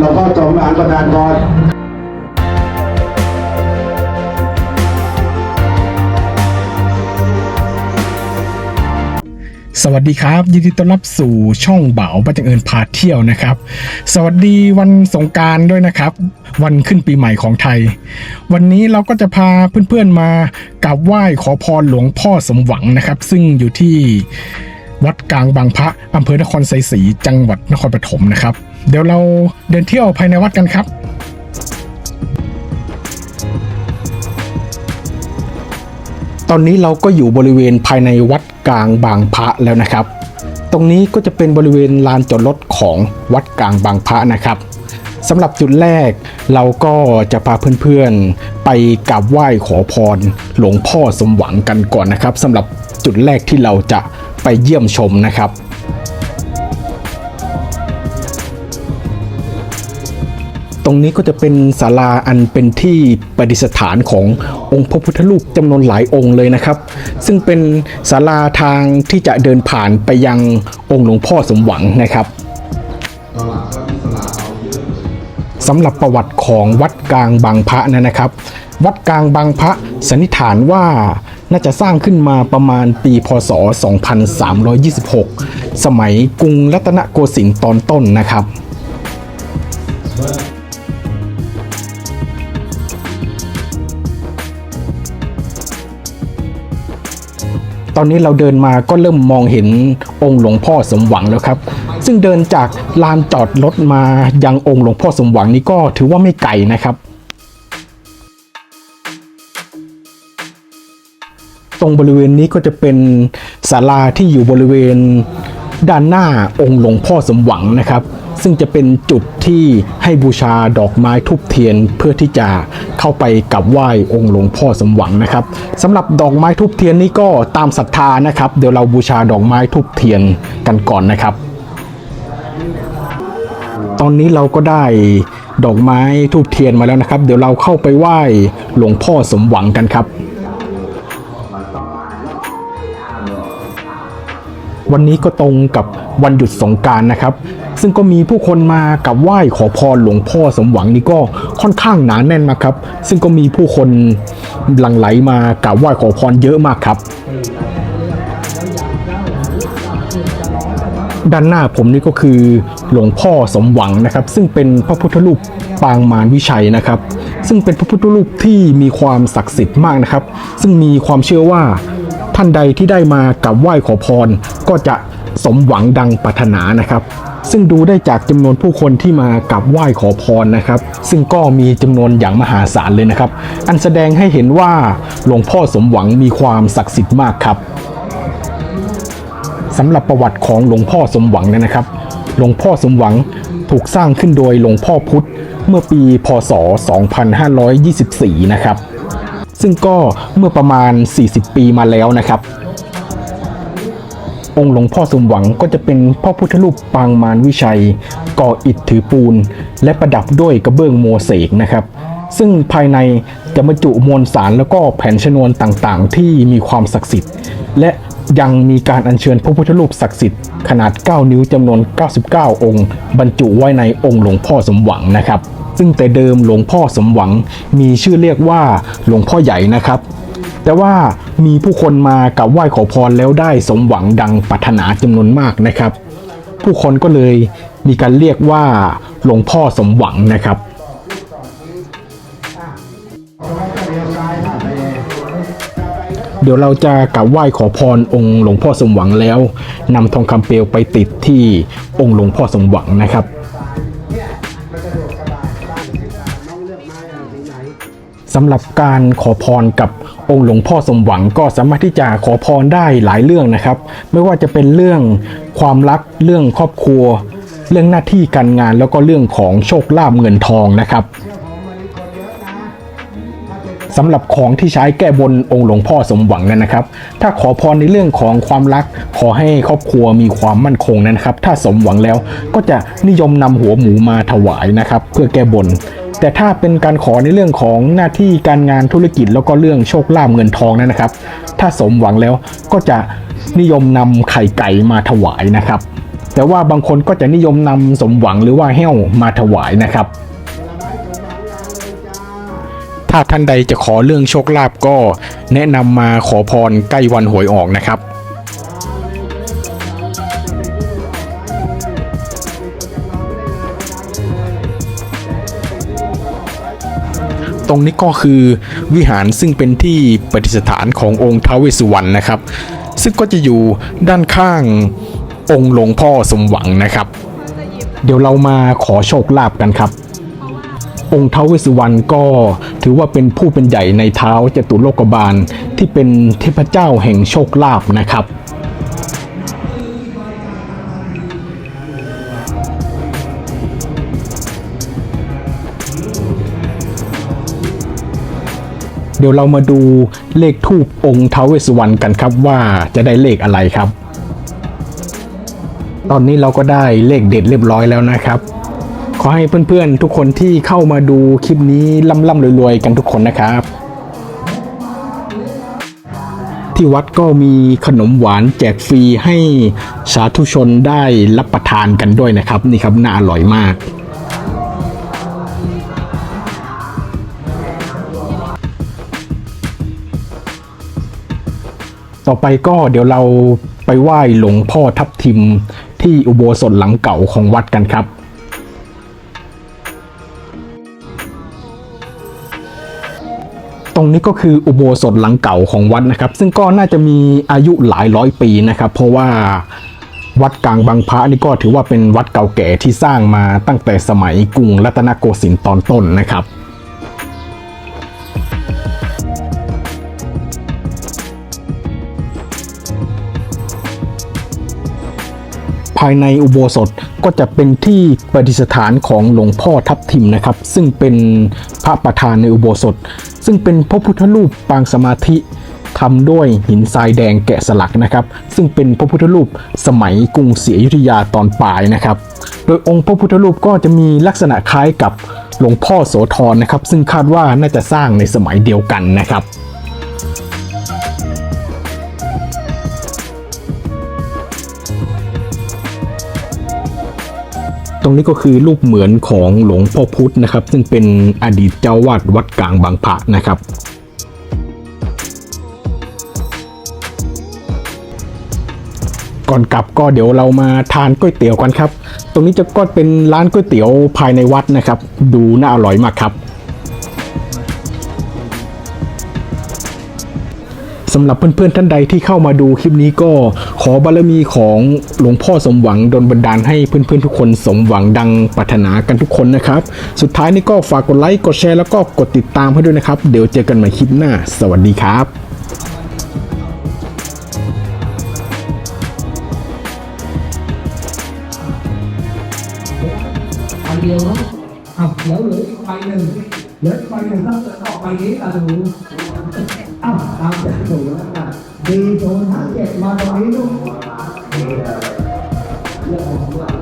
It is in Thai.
เราก็จงอ่านประธานก่อนสวัสดีครับ ยินดีต้อนรับสู่ช่องเบาปัจจังเอิญพาเที่ยวนะครับ สวัสดีวันสงกรารด้วยนะครับ วันขึ้นปีใหม่ของไทย วันนี้เราก็จะพาเพื่อนๆมากราบไหว้ขอพรหลวงพ่อสมหวังนะครับ ซึ่งอยู่ที่ วัดกลางบางพระอำเภอนครไซศรีจังหวัดนครปฐมนะครับ เดี๋ยวเราเดินเที่ยวภายในวัดกันครับตอนนี้เราก็อยู่บริเวณภายในวัดกลางบางพระแล้วนะครับ ตรงนี้ก็จะเป็นบริเวณลานจอดรถของวัดกลางบางพระนะครับสำหรับจุดแรกเราก็จะพาเพื่อนๆ ไปกราบไหว้ขอพร หลวงพ่อสมหวังกันก่อนนะครับสำหรับจุดแรกที่เราจะ ไปเยี่ยมชมนะครับตรงนี้ก็จะเป็นศาลาอันเป็นที่ประดิษฐานขององค์พระพุทธรูปจำนวนหลายองค์เลยนะครับ ซึ่งเป็นศาลาทางที่จะเดินผ่านไปยังองค์หลวงพ่อสมหวังนะครับสำหรับประวัติของวัดกลางบางพระนะนะครับ วัดกลางบางพระสันนิษฐานว่า น่าจะสร้างขึ้นมาประมาณปีพศ 2326 สมัยกรุงรัตนโกสินทร์ตอนต้นนะครับตอนนี้เราเดินมาก็เริ่มมองเห็นองค์หลวงพ่อสมหวังแล้วครับ ซึ่งเดินจากลานจอดรถมายังองค์หลวงพ่อสมหวังนี้ก็ถือว่าไม่ไกลนะครับ ตรงบริเวณนี้ก็จะเป็นศาลาที่อยู่บริเวณด้านหน้าองค์หลวงพ่อสมหวังนะครับ ซึ่งจะเป็นจุดที่ให้บูชาดอกไม้ทุบเทียนเพื่อที่จะเข้าไปกราบไหว้องค์หลวงพ่อสมหวังนะครับสำหรับดอกไม้ทุบเทียนนี้ก็ตามศรัทธานะครับ เดี๋ยวเราบูชาดอกไม้ทุบเทียนกันก่อนนะครับ ตอนนี้เราก็ได้ดอกไม้ทูบเทียนมาแล้วนะครับ เดี๋ยวเราเข้าไปไหว้หลวงพ่อสมหวังกันครับ วันนี้ก็ตรงกับวันหยุดสงการนะครับ ซึ่งก็มีผู้คนมากับไหว้ขอพรหลวงพ่อสมหวังนี่ก็ค่อนข้างหนาแน่นมากครับ ซึ่งก็มีผู้คนหลั่งไหลมากับไหว้ขอพรเยอะมากครับ ด้านหน้าผมนี่ก็คือหลวงพ่อสมหวังนะครับ ซึ่งเป็นพระพุทธรูปปางมารวิชัยนะครับ ซึ่งเป็นพระพุทธรูปที่มีความศักดิ์สิทธิ์มากนะครับ ซึ่งมีความเชื่อว่าานใดที่ได้มากับไหว้ขอพร ก็จะสมหวังดังปรารถนานะครับ ซึ่งดูได้จากจำนวนผู้คนที่มากับไหว้ขอพรนะครับ ซึ่งก็มีจำนวนอย่างมหาศาลเลยนะครับ อันแสดงให้เห็นว่าหลวงพ่อสมหวังมีความศักดิ์สิทธิ์มากครับสำหรับประวัติของหลวงพ่อสมหวังนยนะครับ หลวงพ่อสมหวังถูกสร้างขึ้นโดยหลวงพ่อพุธเมื่อปี พศ 2524 นะครับ ซึ่งก็เมื่อประมาณ 40 ปีมาแล้วนะครับ องค์หลวงพ่อสมหวังก็จะเป็นพ่อพุทธรูปปางมารวิชัย ก่ออิฐถือปูน และประดับด้วยกระเบื้องโมเสกนะครับซึ่งภายในจะบรรจุมวลสารแล้วก็แผ่นชนวนต่างๆ ที่มีความศักดิ์สิทธิ์ และ ยังมีการอัญเชิญพระพุทธรูปศักดิ์สิทธิ์ขนาด 9 นิ้วจำนวน 99 องค์ บรรจุไว้ในองค์หลวงพ่อสมหวังนะครับ ซึ่งแต่เดิมหลวงพ่อสมหวังมีชื่อเรียกว่าหลวงพ่อใหญ่นะครับ แต่ว่ามีผู้คนมากับไหว้ขอพรแล้วได้สมหวังดังปรารถนาจำนวนมากนะครับ ผู้คนก็เลยมีการเรียกว่าหลวงพ่อสมหวังนะครับ เดี๋ยวเราจะกราบไหว้ขอพรองค์หลวงพ่อสมหวังแล้วนำทองคำเปลวไปติดที่องค์หลวงพ่อสมหวังนะครับสำหรับการขอพรกับองค์หลวงพ่อสมหวังก็สามารถที่จะขอพรได้หลายเรื่องนะครับ ไม่ว่าจะเป็นเรื่องความรักเรื่องครอบครัว เรื่องหน้าที่การงานแล้วก็เรื่องของโชคลาภเงินทองนะครับ สำหรับของที่ใช้แก้บนองค์หลวงพ่อสมหวังนั้นนะครับ ถ้าขอพรในเรื่องของความรัก ขอให้ครอบครัวมีความมั่นคงนะครับ ถ้าสมหวังแล้วก็จะนิยมนำหัวหมูมาถวายนะครับ เพื่อแก้บน แต่ถ้าเป็นการขอในเรื่องของหน้าที่การงานธุรกิจแล้วก็เรื่องโชคลาภเงินทองนั้นนะครับ ถ้าสมหวังแล้วก็จะนิยมนำไข่ไก่มาถวายนะครับ แต่ว่าบางคนก็จะนิยมนำสมหวังหรือว่าแห้วมาถวายนะครับ ถ้าท่านใดจะขอเรื่องโชคลาภก็แนะนำมาขอพรใกล้วันหวยออกนะครับตรงนี้ก็คือวิหารซึ่งเป็นที่ประดิษฐานขององค์ท้าวเวสสุวรรณนะครับ ซึ่งก็จะอยู่ด้านข้างองค์หลวงพ่อสมหวังนะครับ เดี๋ยวเรามาขอโชคลาภกันครับ องค์ท้าวเวสสุวรรณก็ถือว่าเป็นผู้เป็นใหญ่ในเท้าจตุโลกบาล ที่เป็นเทพเจ้าแห่งโชคลาภนะครับเดี๋ยวเรามาดูเลขทูปองค์ท้าวสุวรรณกันครับว่าจะได้เลขอะไรครับ ตอนนี้เราก็ได้เลขเด็ดเรียบร้อยแล้วนะครับ ขอให้เพื่อนๆทุกคนที่เข้ามาดูคลิปนี้ล่ำๆรวยๆกันทุกคนนะครับ ที่วัดก็มีขนมหวานแจกฟรีให้สาธุชนได้รับประทานกันด้วยนะครับ นี่ครับน่าอร่อยมากต่อไปก็เดี๋ยวเราไปไหว้หลวงพ่อทับทิมที่อุโบสถหลังเก่าของวัดกันครับ ตรงนี้ก็คืออุโบสถหลังเก่าของวัดนะครับ ซึ่งก็น่าจะมีอายุหลายร้อยปีนะครับ เพราะว่าวัดกลางบางพระนี่ก็ถือว่าเป็นวัดเก่าแก่ที่สร้างมาตั้งแต่สมัยกรุงรัตนโกสินทร์ตอนต้นนะครับายในอุโบสถก็จะเป็นที่ประดิษฐานของหลวงพ่อทับทิมนะครับ ซึ่งเป็นพระประธานในอุโบสถ ซึ่งเป็นพระพุทธรูปปางสมาธิทำด้วยหินทรายแดงแกะสลักนะครับ ซึ่งเป็นพระพุทธรูปสมัยกรุงศรีอยุธยาตอนปลายนะครับ โดยองค์พระพุทธรูปก็จะมีลักษณะคล้ายกับหลวงพ่อโสธรนะครับ ซึ่งคาดว่าน่าจะสร้างในสมัยเดียวกันนะครับ รงนี้ก็คือรูปเหมือนของหลวงพ่อพุธนะครับ ซึ่งเป็นอดีตเจ้าวาดวัดกลางบางพระนะครับก่อนกลับก็เดี๋ยวเรามาทานก๋วยเตี๋ยวกันครับ ตรงนี้จะก็เป็นร้านก๋วยเตี๋ยวภายในวัดนะครับ ดูน่าอร่อยมากครับ สำหรับเพื่อนๆท่านใดที่เข้ามาดูคลิปนี้ก็ขอบารมีของหลวงพ่อสมหวังดลบันดาลให้เพื่อนๆทุกคนสมหวังดังปรารถนากันทุกคนนะครับ สุดท้ายนี้ก็ฝากกดไลค์กดแชร์แล้วก็กดติดตามให้ด้วยนะครับ เดี๋ยวเจอกันใหม่คลิปหน้า สวัสดีครับเดียวเอาแล้วเหลืออีกใบหนึ่งเหลืออีกใบหนึ่งถ้าเกิดออกใบนี้ตาดู อ้าวตามจากถูกแล้วค่ะดีโทรหาเจ็ดมาตรงนี้ลูกดีเรื่องของเรา